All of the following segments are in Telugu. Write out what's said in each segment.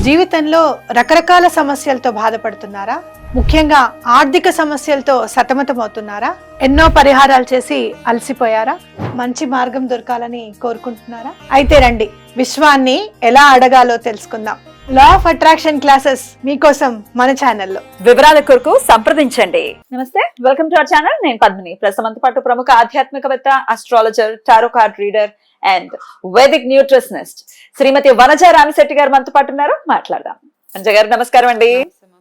జీవితంలో రకరకాల సమస్యలతో బాధపడుతున్నారా? ముఖ్యంగా ఆర్థిక సమస్యలతో సతమతమవుతున్నారా? ఎన్నో పరిహారాలు చేసి అలసిపోయారా? మంచి మార్గం దొరకాలని కోరుకుంటున్నారా? అయితే రండి విశ్వాన్ని ఎలా అడగాలో తెలుసుకుందాం. లా ఆఫ్ అట్రాక్షన్ క్లాసెస్ మీకోసం మన ఛానల్లో వివరాల కొరకు సంప్రదించండి. నమస్తే వెల్కమ్ టు అవర్ ఛానల్ నేను పద్మిని. ప్రస్తుతం పాటు ప్రముఖ ఆధ్యాత్మికవేత్త astrologer tarot card reader and Vedic nutritionist Srimati Vanaja Ramisetti గారు మనతో పాటు ఉన్నారు. మాట్లాడదాం. వనజ గారు నమస్కారం అండి.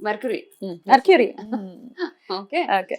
Mercury Mercury okay okay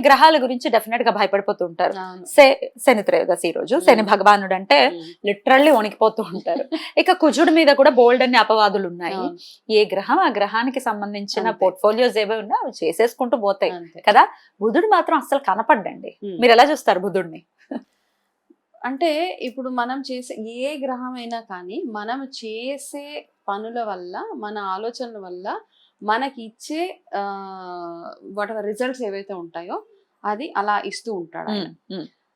గ్రహాల గురించి డెఫినెట్గా భయపడిపోతూ ఉంటారు అవును. శే- శని త్రయోదశి ఈ రోజు శని. భగవానుడు అంటే. లిటరల్లీ వణికిపోతూ ఉంటారు ఇక కుజుడి మీద కూడా బోల్డ్ అన్ని అపవాదులు ఉన్నాయి. ఏ గ్రహం ఆ గ్రహానికి సంబంధించిన. పోర్ట్ఫోలియోస్ ఏవో ఉన్నా అవి చేసేసుకుంటూ పోతాయి. కదా బుధుడు మాత్రం అస్సలు కనపడ్డండి. మీరు ఎలా చూస్తారు బుధుడిని అంటే ఇప్పుడు మనం చేసే ఏ గ్రహం అయినా కానీ మనం చేసే పనుల వల్ల మన ఆలోచనల వల్ల మనకి ఇచ్చే వాట్ రిజల్ట్స్ ఏవైతే ఉంటాయో అది అలా ఇస్తూ ఉంటాడు.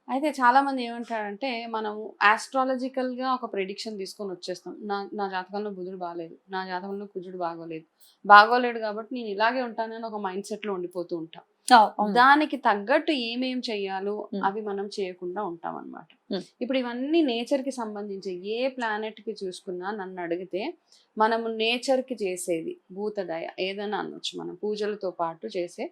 అయితే చాలా మంది ఏమంటారంటే మనం ఆస్ట్రాలజికల్గా ఒక ప్రిడిక్షన్ తీసుకొని వచ్చేస్తాం. నా నా జాతకంలో బుధుడు బాగాలేదు నా జాతకంలో కుజుడు బాగోలేదు. బాగోలేడు కాబట్టి నేను ఇలాగే ఉంటానని ఒక మైండ్ సెట్లో ఉండిపోతూ ఉంటాం. దానికి తగ్గట్టు ఏమేం చెయ్యాలో. అవి మనం చేయకుండా ఉంటాం అనమాట. ఇప్పుడు ఇవన్నీ నేచర్కి సంబంధించి ఏ ప్లానెట్కి చూసుకున్నా నన్ను అడిగితే మనము నేచర్కి చేసేది భూతదయ ఏదైనా అనొచ్చు. మనం పూజలతో పాటు చేసే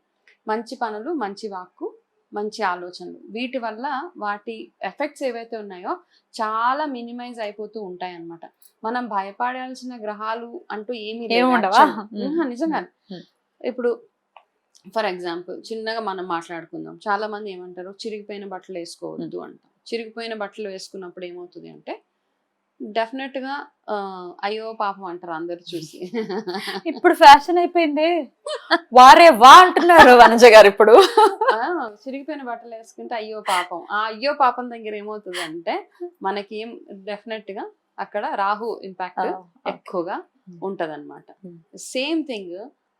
మంచి పనులు మంచి వాక్కు మంచి ఆలోచనలు. వీటి వల్ల వాటి ఎఫెక్ట్స్ ఏవైతే ఉన్నాయో చాలా మినిమైజ్ అయిపోతూ ఉంటాయి అన్నమాట మనం భయపడాల్సిన గ్రహాలు అంటూ ఏమీ నిజంగా. ఇప్పుడు ఫర్ ఎగ్జాంపుల్ చిన్నగా మనం మాట్లాడుకుందాం. చాలా మంది ఏమంటారు చిరిగిపోయిన బట్టలు వేసుకోవద్దు అంటాం. చిరిగిపోయిన బట్టలు వేసుకున్నప్పుడు ఏమవుతుంది అంటే డెఫినెట్గా అయ్యో పాపం అంటారు అందరు చూసి. ఇప్పుడు ఫ్యాషన్ అయిపోయింది. వారే వా అంటున్నారు వనజ గారు ఇప్పుడు. చిరిగిపోయిన బట్టలు వేసుకుంటే అయ్యో పాపం. ఆ అయ్యో పాపం దగ్గర ఏమవుతుంది అంటే మనకి ఏం డెఫినెట్గా అక్కడ రాహు ఇంపాక్ట్ ఎక్కువగా ఉంటది అనమాట Hmm. సేమ్ థింగ్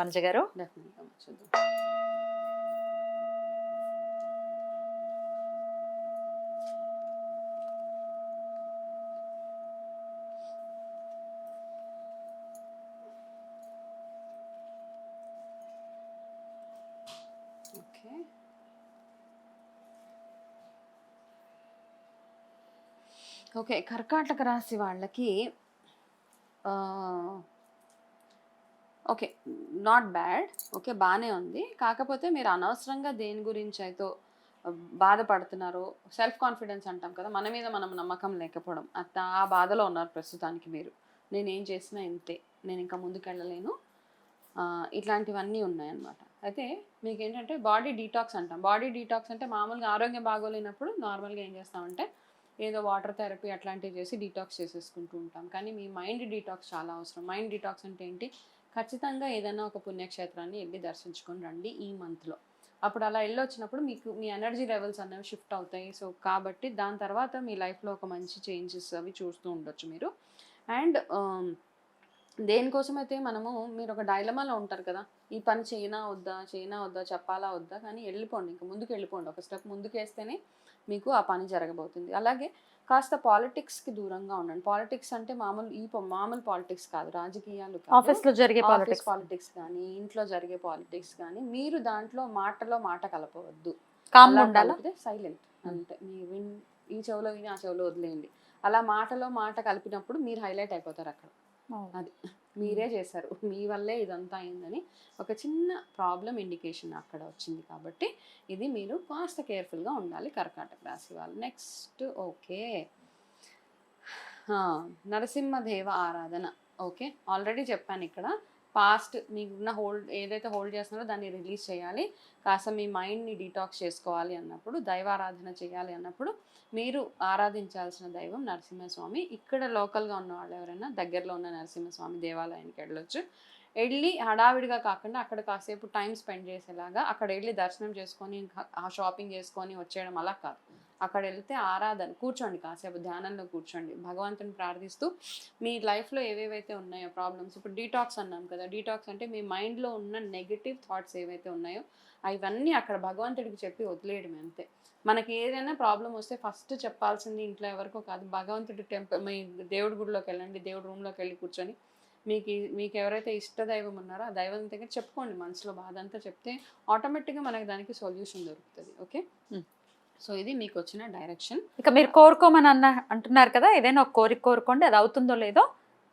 వనజ గారు. ఓకే ఓకే కర్కాటక రాశి వాళ్ళకి ఆ, ఓకే నాట్ బ్యాడ్ ఓకే బాగానే ఉంది. కాకపోతే మీరు అనవసరంగా దేని గురించి అయితే బాధపడుతున్నారో సెల్ఫ్ కాన్ఫిడెన్స్ అంటాం కదా మన మీద మనం నమ్మకం లేకపోవడం. అత్త ఆ బాధలో ఉన్నారు ప్రస్తుతానికి మీరు. నేను ఏం చేసినా ఇంతే. నేను ఇంకా ముందుకెళ్ళలేను. ఇట్లాంటివన్నీ ఉన్నాయన్నమాట. అయితే మీకు ఏంటంటే బాడీ డీటాక్స్ అంటాం. బాడీ డీటాక్స్ అంటే మామూలుగా ఆరోగ్యం బాగోలేనప్పుడు నార్మల్గా ఏం చేస్తామంటే ఏదో వాటర్ థెరపీ అట్లాంటివి చేసి డీటాక్స్ చేసేసుకుంటూ ఉంటాం. కానీ మీ మైండ్ డీటాక్స్ చాలా అవసరం. మైండ్ డీటాక్స్ అంటే ఏంటి? ఖచ్చితంగా ఏదైనా ఒక పుణ్యక్షేత్రాన్ని వెళ్ళి దర్శించుకొని రండి ఈ మంత్లో. అప్పుడు అలా వెళ్ళి వచ్చినప్పుడు మీకు మీ ఎనర్జీ లెవెల్స్ అనేవి షిఫ్ట్ అవుతాయి. సో కాబట్టి దాని తర్వాత మీ లైఫ్లో ఒక మంచి చేంజెస్ అవి చూస్తూ ఉండొచ్చు మీరు. అండ్ దేనికోసమైతే మనము మీరు ఒక డైలమాలో ఉంటారు కదా ఈ పని చేయనా వద్దా చేయనా వద్దా చెప్పాలా వద్దా కానీ వెళ్ళిపోండి ఇంకా ముందుకు వెళ్ళిపోండి. ఒక స్టెప్ ముందుకు వేస్తేనే మీకు ఆ పని జరగబోతుంది. అలాగే కాస్త పాలిటిక్స్కి దూరంగా ఉండండి. పాలిటిక్స్ అంటే మామూలు ఈ మామూలు పాలిటిక్స్ కాదు రాజకీయాలు కాదు. ఆఫీస్లో జరిగే పాలిటిక్స్. పాలిటిక్స్ కానీ ఇంట్లో జరిగే పాలిటిక్స్ కానీ మీరు దాంట్లో మాటలో మాట కలపవద్దు. సైలెంట్. అంతే. మీ విన్ ఈ చెవిలో విని ఆ చెవిలో వదిలేయండి. అలా మాటలో మాట కలిపినప్పుడు మీరు హైలైట్ అయిపోతారు అక్కడ. అది మీరే చేశారు. మీ వల్లే ఇదంతా అయిందని ఒక చిన్న ప్రాబ్లం ఇండికేషన్ అక్కడ వచ్చింది కాబట్టి ఇది మీరు కాస్త కేర్ఫుల్గా ఉండాలి కర్కాటక రాశి వాళ్ళు. Next okay. నరసింహదేవ ఆరాధన. ఓకే ఆల్రెడీ చెప్పాను ఇక్కడ. పాస్ట్ మీకున్న హోల్డ్ ఏదైతే హోల్డ్ చేస్తున్నారో దాన్ని రిలీజ్ చేయాలి. కాస్త మీ మైండ్ని డీటాక్స్ చేసుకోవాలి అన్నప్పుడు దైవారాధన చేయాలి అన్నప్పుడు మీరు ఆరాధించాల్సిన దైవం నరసింహస్వామి. ఇక్కడ లోకల్గా ఉన్న వాళ్ళు ఎవరైనా దగ్గరలో ఉన్న నరసింహస్వామి దేవాలయానికి వెళ్ళొచ్చు. వెళ్ళి హడావిడిగా కాకుండా అక్కడ కాసేపు టైం స్పెండ్ చేసేలాగా అక్కడ వెళ్ళి దర్శనం చేసుకొని ఆ షాపింగ్ చేసుకొని వచ్చేయడం అలా కాదు. అక్కడ వెళ్తే ఆరాధన కూర్చోండి కాసేపు ధ్యానంలో కూర్చోండి. భగవంతుని ప్రార్థిస్తూ మీ లైఫ్లో ఏవేవైతే ఉన్నాయో ప్రాబ్లమ్స్ ఇప్పుడు డీటాక్స్ అన్నాం కదా డీటాక్స్ అంటే మీ మైండ్లో ఉన్న నెగిటివ్ థాట్స్ ఏవైతే ఉన్నాయో అవన్నీ అక్కడ భగవంతుడికి చెప్పి వదిలేయడం అంతే. మనకి ఏదైనా ప్రాబ్లం వస్తే ఫస్ట్ చెప్పాల్సింది ఇంట్లో ఎవరికో కాదు భగవంతుడి టెంపుల్ మీ దేవుడి గుడిలోకి వెళ్ళండి దేవుడి రూమ్లోకి వెళ్ళి కూర్చొని మీకు మీకు ఎవరైతే ఇష్ట దైవం ఉన్నారో ఆ దైవం దగ్గర చెప్పుకోండి మనసులో బాధ అంతా చెప్తే ఆటోమేటిక్గా మనకి దానికి సొల్యూషన్ దొరుకుతుంది. ఓకే? సో ఇది మీకు వచ్చిన డైరెక్షన్ ఇక మీరు కోరుకోమని అన్న అంటున్నారు కదా ఏదైనా ఒక కోరిక కోరుకోండి అది అవుతుందో లేదో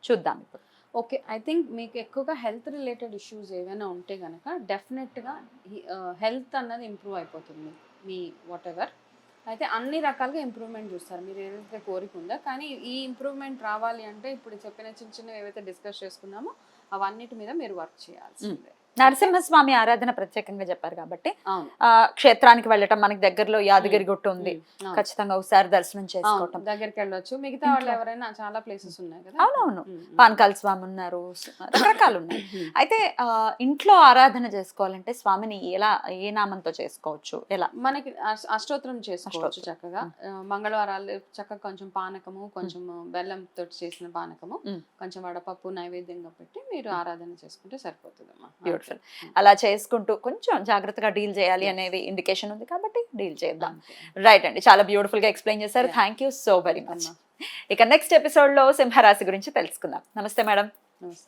చూద్దాం ఇప్పుడు. ఓకే ఐ థింక్ మీకు ఎక్కువగా హెల్త్ రిలేటెడ్ ఇష్యూస్ ఏవైనా ఉంటే కనుక డెఫినెట్గా హెల్త్ అన్నది ఇంప్రూవ్ అయిపోతుంది మీ వాట్ ఎవర్ అయితే అన్ని రకాలుగా ఇంప్రూవ్మెంట్ చూస్తారు మీరు ఏదైతే కోరిక ఉందో. కానీ ఈ ఇంప్రూవ్మెంట్ రావాలి అంటే ఇప్పుడు చెప్పిన చిన్న చిన్నవి ఏవైతే డిస్కస్ చేసుకున్నామో అవన్నిటి మీద మీరు వర్క్ చేయాల్సిందే. నరసింహస్వామి ఆరాధన ప్రత్యేకంగా చెప్పారు కాబట్టి క్షేత్రానికి వెళ్ళటం మనకి దగ్గరలో యాదగిరి గుట్ట ఉంది. ఖచ్చితంగా ఒకసారి దర్శనం చేసుకోవటం. దగ్గరికి వెళ్ళొచ్చు. మిగతా వాళ్ళు ఎవరైనా చాలా ప్లేసెస్ ఉన్నాయి కదా. అవునవును. పానకాల స్వామి ఉన్నారు రకరకాలు ఉన్నాయి. అయితే ఇంట్లో ఆరాధన చేసుకోవాలంటే స్వామిని ఎలా ఏ నామంతో చేసుకోవచ్చు? ఎలా? మనకి అష్- అష్టోత్తరం చేసుకోవచ్చు. చక్కగా. మంగళవారాలు చక్కగా కొంచెం పానకము కొంచెం బెల్లం తోటి చేసిన పానకము. కొంచెం వడపప్పు నైవేద్యంగా పెట్టి మీరు ఆరాధన చేసుకుంటే సరిపోతుందమ్మా. బ్యూటిఫుల్ అలా చేసుకుంటూ కొంచెం జాగ్రత్తగా డీల్ చేయాలి అనేది ఇండికేషన్ ఉంది కాబట్టి డీల్ చేద్దాం. రైట్ అండి. చాలా బ్యూటిఫుల్గా ఎక్స్ప్లెయిన్ చేశారు. Thank you so very much. ఇక నెక్స్ట్ ఎపిసోడ్లో సింహరాశి గురించి తెలుసుకుందాం. నమస్తే మేడం. నమస్తే.